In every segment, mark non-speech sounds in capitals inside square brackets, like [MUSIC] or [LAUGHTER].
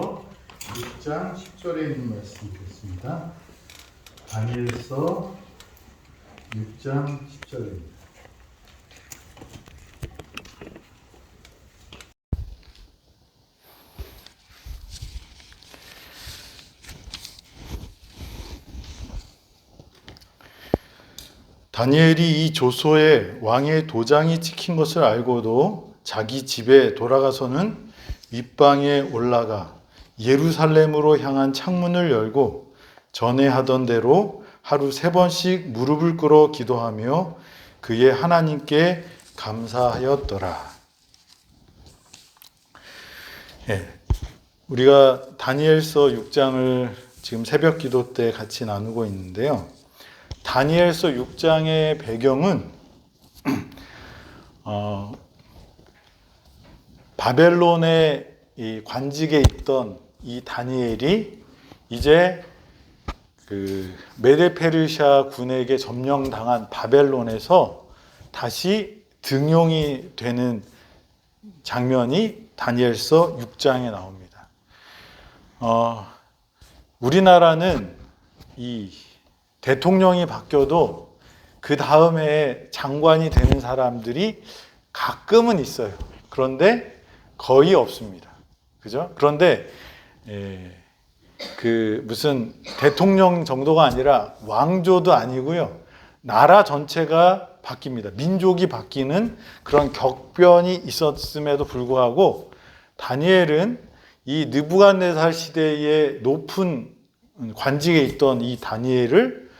다니엘서 6장 10절에 있는 말씀 읽겠습니다. 다니엘서 6장 10절입니다. 다니엘이 이 조소에 왕의 도장이 찍힌 것을 알고도 자기 집에 돌아가서는 윗방에 올라가 예루살렘으로 향한 창문을 열고 전에 하던 대로 하루 세 번씩 무릎을 꿇어 기도하며 그의 하나님께 감사하였더라. 예, 우리가 다니엘서 6장을 지금 새벽 기도 때 같이 나누고 있는데요. 다니엘서 6장의 배경은 [CLEARS THROAT] 어, 바벨론의 이 관직에 있던 이 다니엘이 이제 그 메데페르샤 군에게 점령당한 바벨론에서 다시 등용이 되는 장면이 다니엘서 6장에 나옵니다. 어, 우리나라는 이 대통령이 바뀌어도 그 다음에 장관이 되는 사람들이 가끔은 있어요. 그런데 거의 없습니다. 그죠? 그런데 예, 그 무슨 대통령 정도가 아니라 왕조도 아니고요. 나라 전체가 바뀝니다. 민족이 바뀌는 그런 격변이 있었음에도 불구하고 다니엘은 이 느부갓네살 시대의 높은 관직에 있던 이 다니엘을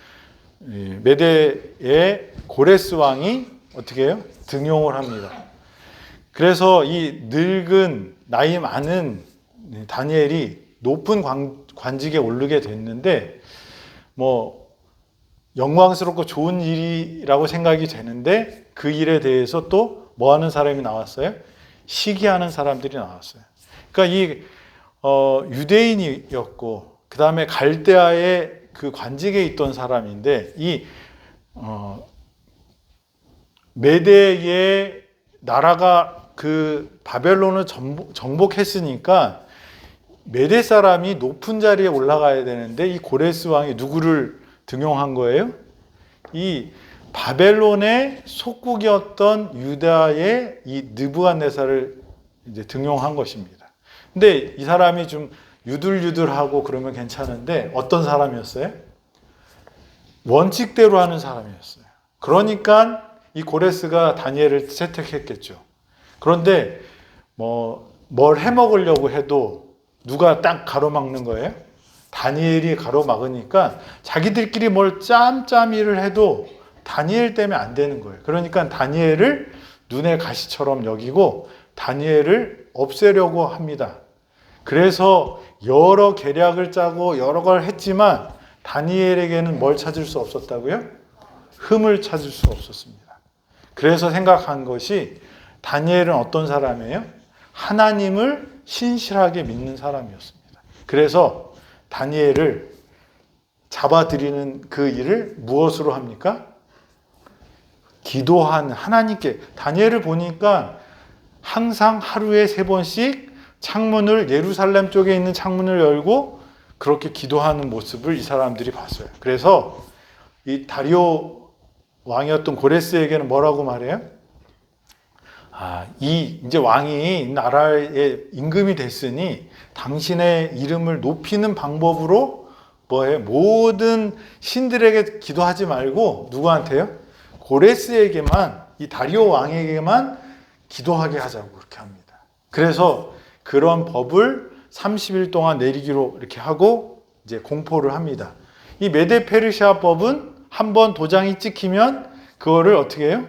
메대의 고레스 왕이 어떻게 해요? 등용을 합니다. 그래서 이 늙은 나이 많은 다니엘이 높은 관, 관직에 오르게 됐는데 뭐 영광스럽고 좋은 일이라고 생각이 되는데 그 일에 대해서 또 뭐 하는 사람이 나왔어요? 시기하는 사람들이 나왔어요. 그러니까 이 어, 유대인이었고 그 다음에 갈대아의 그 관직에 있던 사람인데 이 어, 메대의 나라가 그 바벨론을 정복, 정복했으니까 메대 사람이 높은 자리에 올라가야 되는데 이 고레스 왕이 누구를 등용한 거예요? 이 바벨론의 속국이었던 유다의 이 느부갓네살을 이제 등용한 것입니다. 근데 이 사람이 좀 유들유들하고 그러면 괜찮은데 어떤 사람이었어요? 원칙대로 하는 사람이었어요. 그러니까 이 고레스가 다니엘을 채택했겠죠. 그런데 뭐 뭘 해먹으려고 해도 누가 딱 가로막는 거예요? 다니엘이 가로막으니까 자기들끼리 뭘 짬짬이를 해도 다니엘 때문에 안 되는 거예요. 그러니까 다니엘을 눈의 가시처럼 여기고 다니엘을 없애려고 합니다. 그래서 여러 계략을 짜고 여러 걸 했지만 다니엘에게는 뭘 찾을 수 없었다고요? 흠을 찾을 수 없었습니다. 그래서 생각한 것이 다니엘은 어떤 사람이에요? 하나님을 신실하게 믿는 사람이었습니다. 그래서 다니엘을 잡아들이는 그 일을 무엇으로 합니까? 기도한 하나님께 다니엘을 보니까 항상 하루에 세 번씩 창문을 예루살렘 쪽에 있는 창문을 열고 그렇게 기도하는 모습을 이 사람들이 봤어요. 그래서 이 다리오 왕이었던 고레스에게는 뭐라고 말해요? 아, 이 이제 왕이 나라의 임금이 됐으니 당신의 이름을 높이는 방법으로 뭐해 모든 신들에게 기도하지 말고 누구한테요? 고레스에게만 이 다리오 왕에게만 기도하게 하자고 그렇게 합니다. 그래서 그런 법을 30일 동안 내리기로 이렇게 하고 이제 공포를 합니다. 이 메데 페르시아 법은 한번 도장이 찍히면 그거를 어떻게 해요?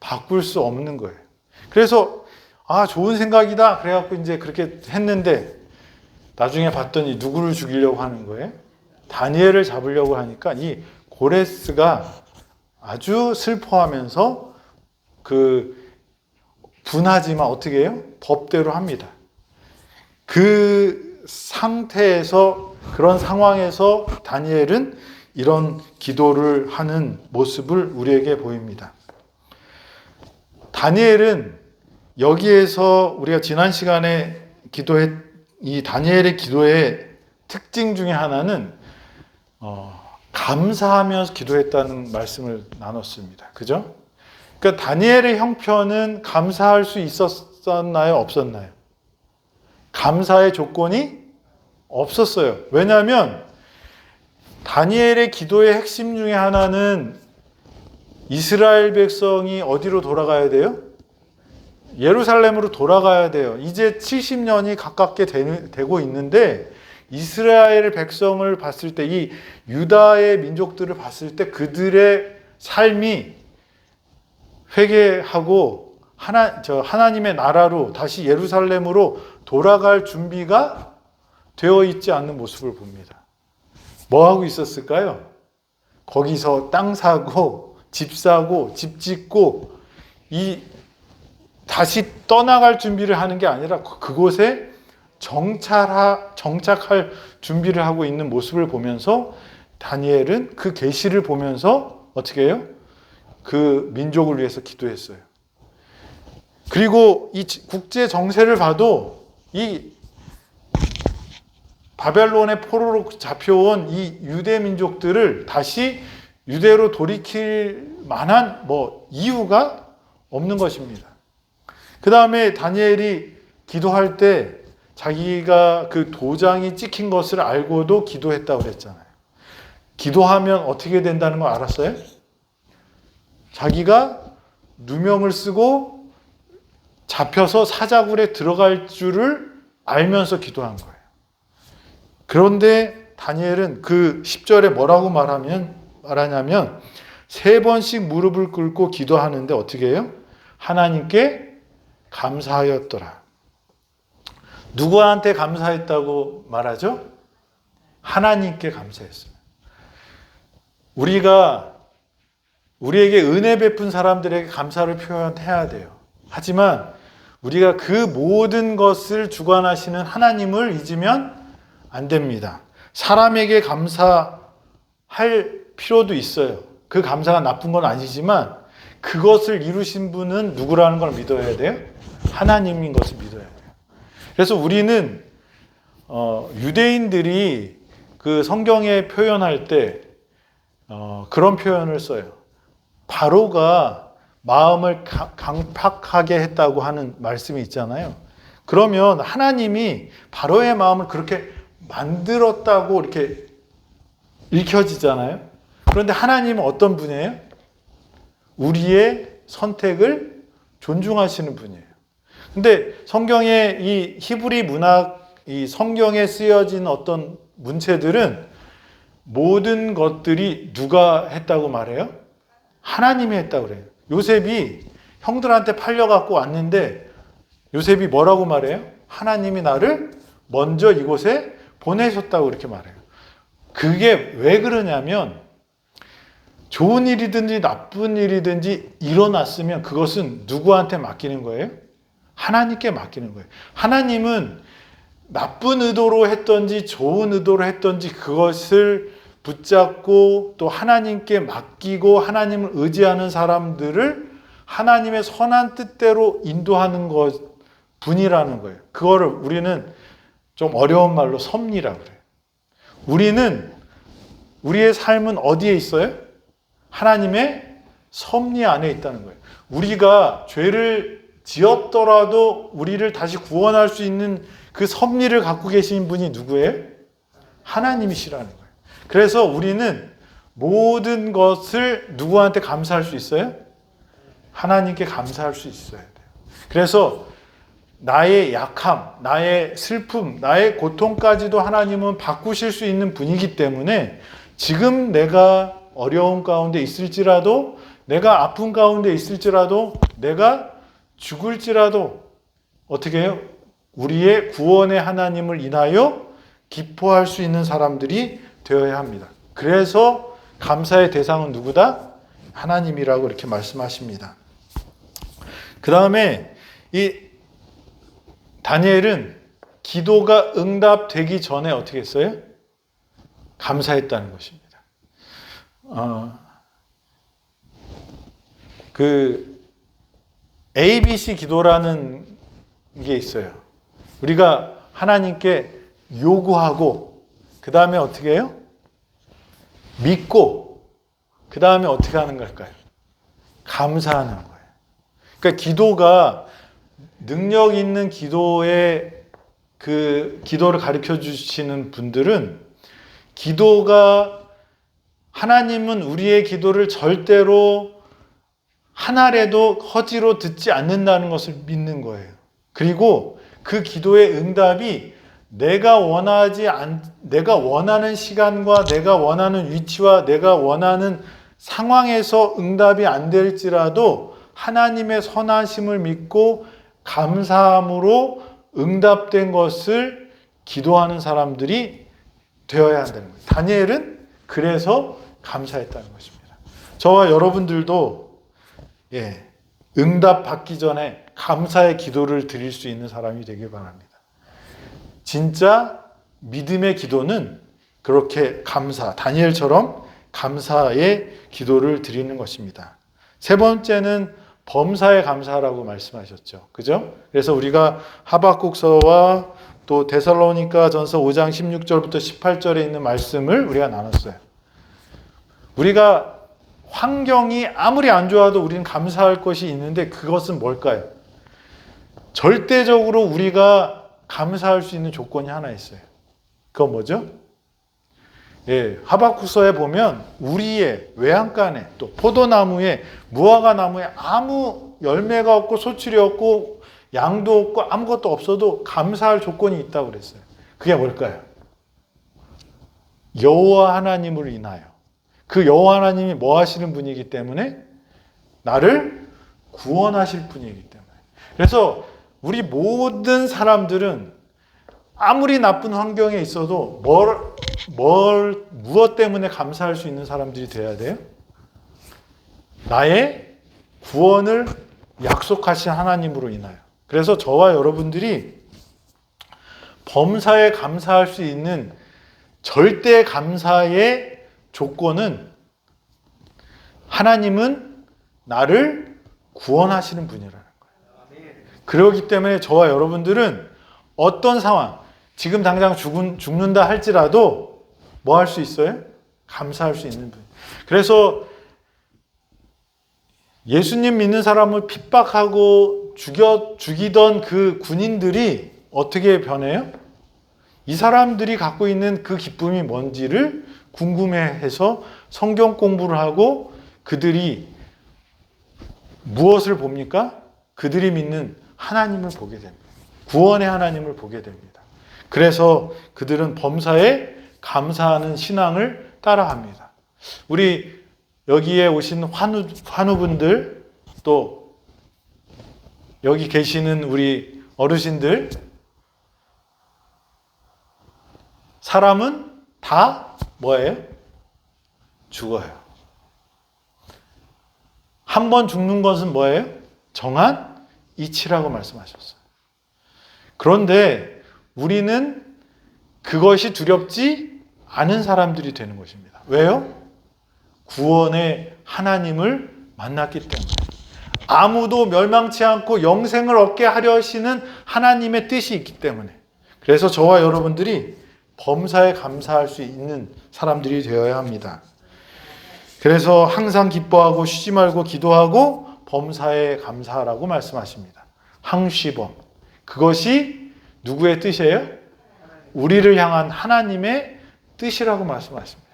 바꿀 수 없는 거예요. 그래서 아 좋은 생각이다 그래갖고 이제 그렇게 했는데 나중에 봤더니 누구를 죽이려고 하는 거예요? 다니엘을 잡으려고 하니까 이 고레스가 아주 슬퍼하면서 그 분하지만 어떻게 해요? 법대로 합니다. 그 상태에서 그런 상황에서 다니엘은 이런 기도를 하는 모습을 우리에게 보입니다. 다니엘은 여기에서 우리가 지난 시간에 기도했 이 다니엘의 기도의 특징 중에 하나는 어, 감사하면서 기도했다는 말씀을 나눴습니다. 그죠? 그러니까 다니엘의 형편은 감사할 수 있었나요? 없었나요? 감사의 조건이 없었어요. 왜냐하면 다니엘의 기도의 핵심 중에 하나는 이스라엘 백성이 어디로 돌아가야 돼요? 예루살렘으로 돌아가야 돼요. 이제 70년이 가깝게 되, 고 있는데 이스라엘 백성을 봤을 때 이 유다의 민족들을 봤을 때 그들의 삶이 회개하고 하나 저 하나님의 나라로 다시 예루살렘으로 돌아갈 준비가 되어 있지 않는 모습을 봅니다. 뭐 하고 있었을까요? 거기서 땅 사고 집 사고 집 짓고 이 다시 떠나갈 준비를 하는 게 아니라 그곳에 정찰하, 정착할 준비를 하고 있는 모습을 보면서 다니엘은 그 계시를 보면서 어떻게 해요? 그 민족을 위해서 기도했어요. 그리고 이 국제 정세를 봐도 이 바벨론의 포로로 잡혀온 이 유대 민족들을 다시 유대로 돌이킬 만한 뭐 이유가 없는 것입니다. 그 다음에 다니엘이 기도할 때 자기가 그 도장이 찍힌 것을 알고도 기도했다고 그랬잖아요. 기도하면 어떻게 된다는 거 알았어요? 자기가 누명을 쓰고 잡혀서 사자굴에 들어갈 줄을 알면서 기도한 거예요. 그런데 다니엘은 그 10절에 뭐라고 말하면 말하냐면 세 번씩 무릎을 꿇고 기도하는데 어떻게 해요? 하나님께 감사하였더라. 누구한테 감사했다고 말하죠? 하나님께 감사했어요. 우리가 우리에게 은혜 베푼 사람들에게 감사를 표현해야 돼요. 하지만 우리가 그 모든 것을 주관하시는 하나님을 잊으면 안 됩니다. 사람에게 감사할 필요도 있어요. 그 감사가 나쁜 건 아니지만 그것을 이루신 분은 누구라는 걸 믿어야 돼요? 하나님인 것을 믿어야 돼요. 그래서 우리는 어, 유대인들이 그 성경에 표현할 때 어, 그런 표현을 써요. 바로가 마음을 강팍하게 했다고 하는 말씀이 있잖아요. 그러면 하나님이 바로의 마음을 그렇게 만들었다고 이렇게 읽혀지잖아요. 그런데 하나님은 어떤 분이에요? 우리의 선택을 존중하시는 분이에요. 근데 성경의 이 히브리 문학, 이 성경에 쓰여진 어떤 문체들은 모든 것들이 누가 했다고 말해요? 하나님이 했다고 그래요. 요셉이 형들한테 팔려갖고 왔는데 요셉이 뭐라고 말해요? 하나님이 나를 먼저 이곳에 보내셨다고 이렇게 말해요. 그게 왜 그러냐면 좋은 일이든지 나쁜 일이든지 일어났으면 그것은 누구한테 맡기는 거예요? 하나님께 맡기는 거예요. 하나님은 나쁜 의도로 했던지 좋은 의도로 했던지 그것을 붙잡고 또 하나님께 맡기고 하나님을 의지하는 사람들을 하나님의 선한 뜻대로 인도하는 것 분이라는 거예요. 그거를 우리는 좀 어려운 말로 섭리라고 그래요. 우리는 우리의 삶은 어디에 있어요? 하나님의 섭리 안에 있다는 거예요. 우리가 죄를 지었더라도 우리를 다시 구원할 수 있는 그 섭리를 갖고 계신 분이 누구예요? 하나님이시라는 거예요. 그래서 우리는 모든 것을 누구한테 감사할 수 있어요? 하나님께 감사할 수 있어야 돼요. 그래서 나의 약함, 나의 슬픔, 나의 고통까지도 하나님은 바꾸실 수 있는 분이기 때문에 지금 내가 어려운 가운데 있을지라도 내가 아픈 가운데 있을지라도 내가 죽을지라도 어떻게 해요? 우리의 구원의 하나님을 인하여 기뻐할 수 있는 사람들이 되어야 합니다. 그래서 감사의 대상은 누구다? 하나님이라고 이렇게 말씀하십니다. 그 다음에 이 다니엘은 기도가 응답되기 전에 어떻게 했어요? 감사했다는 것입니다. 어, 그 ABC 기도라는 게 있어요. 우리가 하나님께 요구하고 그 다음에 어떻게 해요? 믿고 그 다음에 어떻게 하는 걸까요? 감사하는 거예요. 그러니까 기도가 능력 있는 기도의 그 기도를 가르쳐 주시는 분들은 기도가 하나님은 우리의 기도를 절대로 하나라도 허지로 듣지 않는다는 것을 믿는 거예요. 그리고 그 기도의 응답이 내가 원하지 않, 내가 원하는 시간과 내가 원하는 위치와 내가 원하는 상황에서 응답이 안 될지라도 하나님의 선하심을 믿고 감사함으로 응답된 것을 기도하는 사람들이 되어야 한다는 거예요. 다니엘은 그래서 감사했다는 것입니다. 저와 여러분들도 예, 응답 받기 전에 감사의 기도를 드릴 수 있는 사람이 되길 바랍니다. 진짜 믿음의 기도는 그렇게 감사, 다니엘처럼 감사의 기도를 드리는 것입니다. 세 번째는 범사에 감사라고 말씀하셨죠. 그죠? 그래서 우리가 하박국서와 또 데살로니가 전서 5장 16절부터 18절에 있는 말씀을 우리가 나눴어요. 우리가 환경이 아무리 안 좋아도 우리는 감사할 것이 있는데 그것은 뭘까요? 절대적으로 우리가 감사할 수 있는 조건이 하나 있어요. 그건 뭐죠? 예, 하박쿠서에 보면 우리의 외양간에 또 포도나무에 무화과 나무에 아무 열매가 없고 소출이 없고 양도 없고 아무것도 없어도 감사할 조건이 있다고 그랬어요. 그게 뭘까요? 여호와 하나님을 인하여 그 여호와 하나님이 뭐 하시는 분이기 때문에 나를 구원하실 분이기 때문에 그래서 우리 모든 사람들은 아무리 나쁜 환경에 있어도 뭘, 뭘, 무엇 때문에 감사할 수 있는 사람들이 돼야 돼요? 나의 구원을 약속하신 하나님으로 인하여. 그래서 저와 여러분들이 범사에 감사할 수 있는 절대 감사의 조건은 하나님은 나를 구원하시는 분이라는 거예요. 그렇기 때문에 저와 여러분들은 어떤 상황, 지금 당장 죽은, 죽는다 할지라도 뭐 할 수 있어요? 감사할 수 있는 분. 그래서 예수님 믿는 사람을 핍박하고 죽여, 죽이던 그 군인들이 어떻게 변해요? 이 사람들이 갖고 있는 그 기쁨이 뭔지를 궁금해해서 성경 공부를 하고 그들이 무엇을 봅니까? 그들이 믿는 하나님을 보게 됩니다. 구원의 하나님을 보게 됩니다. 그래서 그들은 범사에 감사하는 신앙을 따라합니다. 우리 여기에 오신 환우, 환우분들 또 여기 계시는 우리 어르신들 사람은 다 뭐예요? 죽어요. 한 번 죽는 것은 뭐예요? 정한 이치라고 말씀하셨어요. 그런데 우리는 그것이 두렵지 않은 사람들이 되는 것입니다. 왜요? 구원의 하나님을 만났기 때문에. 아무도 멸망치 않고 영생을 얻게 하려 하시는 하나님의 뜻이 있기 때문에. 그래서 저와 여러분들이 범사에 감사할 수 있는 사람들이 되어야 합니다. 그래서 항상 기뻐하고 쉬지 말고 기도하고 범사에 감사하라고 말씀하십니다. 항시범. 그것이 누구의 뜻이에요? 우리를 향한 하나님의 뜻이라고 말씀하십니다.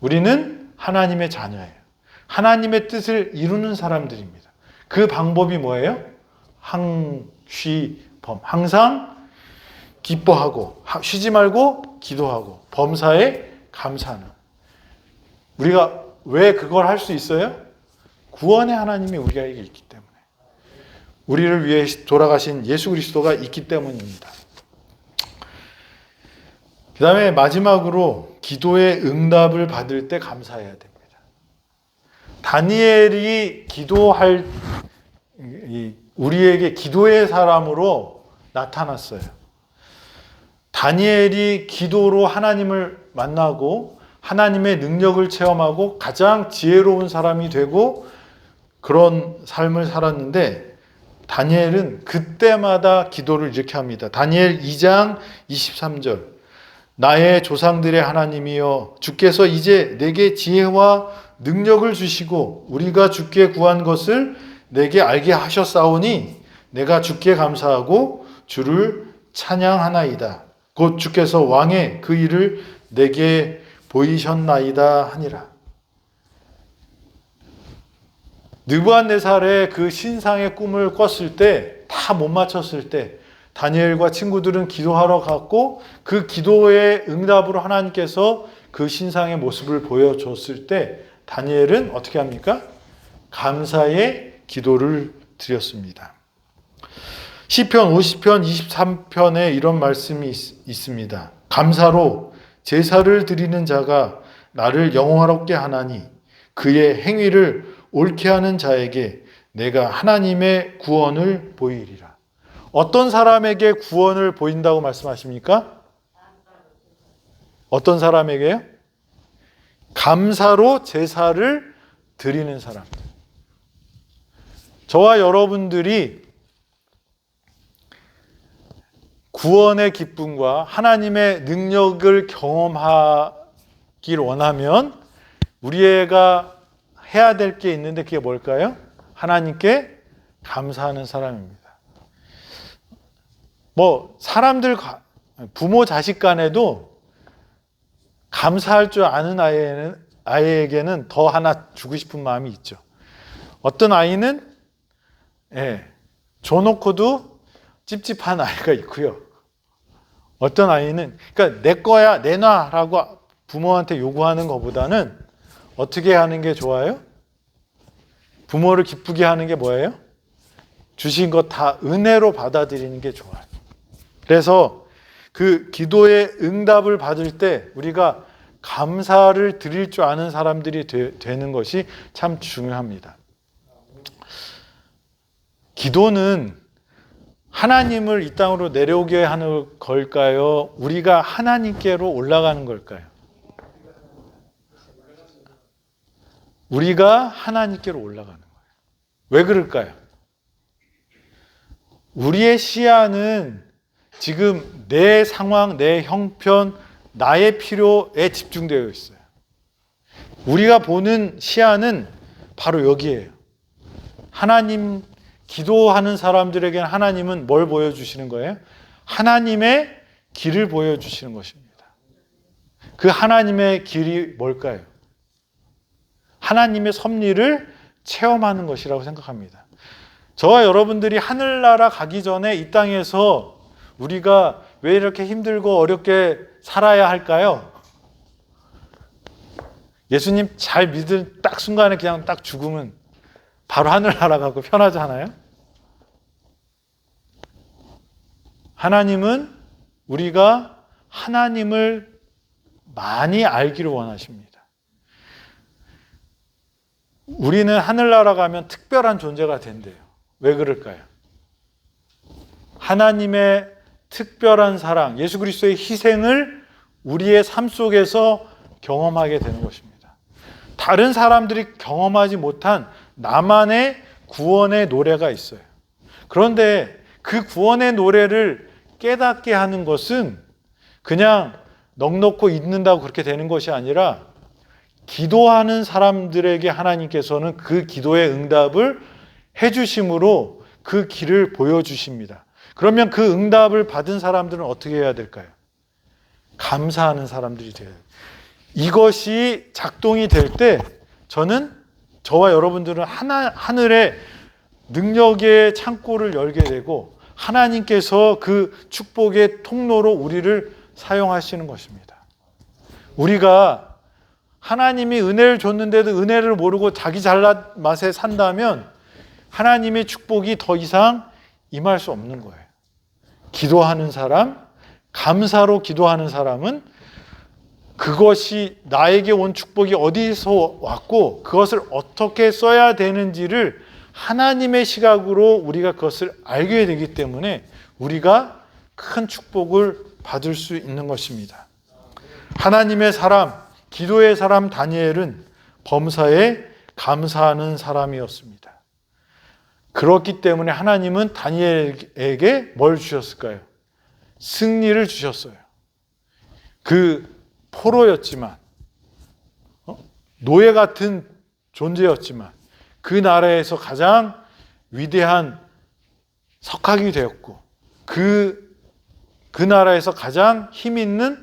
우리는 하나님의 자녀예요. 하나님의 뜻을 이루는 사람들입니다. 그 방법이 뭐예요? 항쉬범. 항상 기뻐하고 쉬지 말고 기도하고 범사에 감사하는. 우리가 왜 그걸 할 수 있어요? 구원의 하나님이 우리에게 있기 때문에. 우리를 위해 돌아가신 예수 그리스도가 있기 때문입니다. 그 다음에 마지막으로 기도의 응답을 받을 때 감사해야 됩니다. 다니엘이 기도할, 우리에게 기도의 사람으로 나타났어요. 다니엘이 기도로 하나님을 만나고 하나님의 능력을 체험하고 가장 지혜로운 사람이 되고 그런 삶을 살았는데 다니엘은 그때마다 기도를 이렇게 합니다. 다니엘 2장 23절. 나의 조상들의 하나님이여 주께서 이제 내게 지혜와 능력을 주시고 우리가 주께 구한 것을 내게 알게 하셨사오니 내가 주께 감사하고 주를 찬양하나이다. 곧 주께서 왕의 그 일을 내게 보이셨나이다 하니라. 느부한네살의 그 신상의 꿈을 꿨을 때 다 못 맞췄을 때 다니엘과 친구들은 기도하러 갔고 그 기도의 응답으로 하나님께서 그 신상의 모습을 보여줬을 때 다니엘은 어떻게 합니까? 감사의 기도를 드렸습니다. 시편 50편 23편에 이런 말씀이 있, 있습니다. 감사로 제사를 드리는 자가 나를 영화롭게 하나니 그의 행위를 옳게 하는 자에게 내가 하나님의 구원을 보이리라. 어떤 사람에게 구원을 보인다고 말씀하십니까? 어떤 사람에게요? 감사로 제사를 드리는 사람. 저와 여러분들이 구원의 기쁨과 하나님의 능력을 경험하길 원하면 우리가 해야 될 게 있는데 그게 뭘까요? 하나님께 감사하는 사람입니다. 뭐 사람들 부모 자식 간에도 감사할 줄 아는 아이에는 아이에게는 더 하나 주고 싶은 마음이 있죠. 어떤 아이는 예, 줘놓고도 찝찝한 아이가 있고요. 어떤 아이는 그러니까 내 거야 내놔라고 부모한테 요구하는 것보다는 어떻게 하는 게 좋아요? 부모를 기쁘게 하는 게 뭐예요? 주신 것 다 은혜로 받아들이는 게 좋아요. 그래서 그 기도의 응답을 받을 때 우리가 감사를 드릴 줄 아는 사람들이 되, 는 것이 참 중요합니다. 기도는 하나님을 이 땅으로 내려오게 하는 걸까요? 우리가 하나님께로 올라가는 걸까요? 우리가 하나님께로 올라가는 거예요. 왜 그럴까요? 우리의 시야는 지금 내 상황, 내 형편, 나의 필요에 집중되어 있어요. 우리가 보는 시야는 바로 여기에요. 하나님, 기도하는 사람들에게는 하나님은 뭘 보여주시는 거예요? 하나님의 길을 보여주시는 것입니다. 그 하나님의 길이 뭘까요? 하나님의 섭리를 체험하는 것이라고 생각합니다. 저와 여러분들이 하늘나라 가기 전에 이 땅에서 우리가 왜 이렇게 힘들고 어렵게 살아야 할까요? 예수님 잘 믿을 딱 순간에 그냥 딱 죽으면 바로 하늘나라 가고 편하잖아요? 하나님은 우리가 하나님을 많이 알기를 원하십니다. 우리는 하늘나라 가면 특별한 존재가 된대요. 왜 그럴까요? 하나님의 특별한 사랑, 예수 그리스도의 희생을 우리의 삶 속에서 경험하게 되는 것입니다. 다른 사람들이 경험하지 못한 나만의 구원의 노래가 있어요. 그런데 그 구원의 노래를 깨닫게 하는 것은 그냥 넉넉고 있는다고 그렇게 되는 것이 아니라 기도하는 사람들에게 하나님께서는 그 기도의 응답을 해주심으로 그 길을 보여주십니다. 그러면 그 응답을 받은 사람들은 어떻게 해야 될까요? 감사하는 사람들이 돼요. 이것이 작동이 될 때 저는 저와 여러분들은 하나, 하늘의 능력의 창고를 열게 되고 하나님께서 그 축복의 통로로 우리를 사용하시는 것입니다. 우리가 하나님이 은혜를 줬는데도 은혜를 모르고 자기 잘난 맛에 산다면 하나님의 축복이 더 이상 임할 수 없는 거예요. 기도하는 사람, 감사로 기도하는 사람은 그것이 나에게 온 축복이 어디서 왔고 그것을 어떻게 써야 되는지를 하나님의 시각으로 우리가 그것을 알게 되기 때문에 우리가 큰 축복을 받을 수 있는 것입니다. 하나님의 사람, 기도의 사람 다니엘은 범사에 감사하는 사람이었습니다. 그렇기 때문에 하나님은 다니엘에게 뭘 주셨을까요? 승리를 주셨어요. 그 포로였지만 어? 노예 같은 존재였지만 그 나라에서 가장 위대한 석학이 되었고 그, 그 나라에서 가장 힘 있는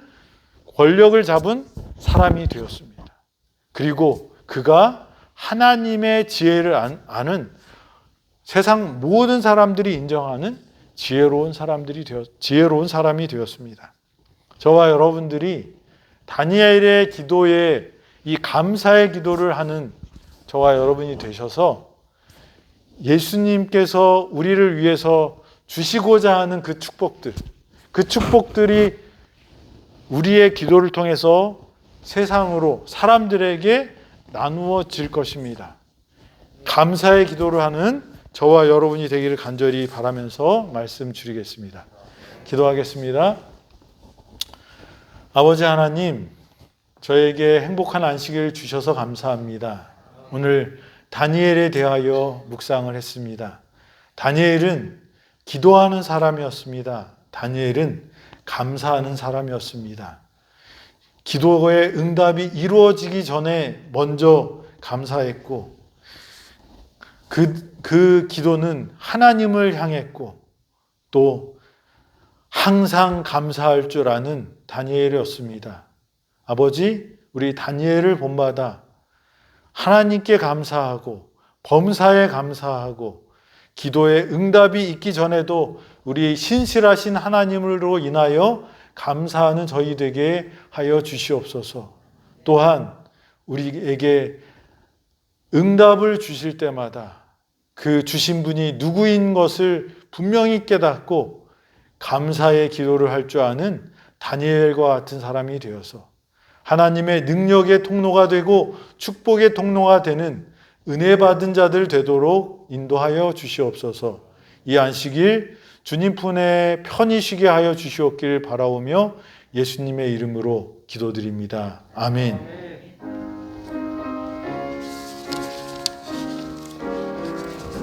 권력을 잡은 사람이 되었습니다. 그리고 그가 하나님의 지혜를 안- 아는 세상 모든 사람들이 인정하는 지혜로운 사람들이 되었, 지혜로운 사람이 되었습니다. 저와 여러분들이 다니엘의 기도에 이 감사의 기도를 하는 저와 여러분이 되셔서 예수님께서 우리를 위해서 주시고자 하는 그 축복들, 그 축복들이 우리의 기도를 통해서 세상으로 사람들에게 나누어질 것입니다. 감사의 기도를 하는 저와 여러분이 되기를 간절히 바라면서 말씀 드리겠습니다. 기도하겠습니다. 아버지 하나님, 저에게 행복한 안식을 주셔서 감사합니다. 오늘 다니엘에 대하여 묵상을 했습니다. 다니엘은 기도하는 사람이었습니다. 다니엘은 감사하는 사람이었습니다. 기도의 응답이 이루어지기 전에 먼저 감사했고, 그, 그 기도는 하나님을 향했고, 또 항상 감사할 줄 아는 다니엘이었습니다. 아버지, 우리 다니엘을 본받아 하나님께 감사하고, 범사에 감사하고, 기도의 응답이 있기 전에도 우리 신실하신 하나님으로 인하여 감사하는 저희 되게 하여 주시옵소서. 또한 우리에게 응답을 주실 때마다 그 주신 분이 누구인 것을 분명히 깨닫고 감사의 기도를 할 줄 아는 다니엘과 같은 사람이 되어서 하나님의 능력의 통로가 되고 축복의 통로가 되는 은혜 받은 자들 되도록 인도하여 주시옵소서. 이 안식일 주님 품에 편히 쉬게 하여 주시옵길 바라오며 예수님의 이름으로 기도드립니다. 아멘.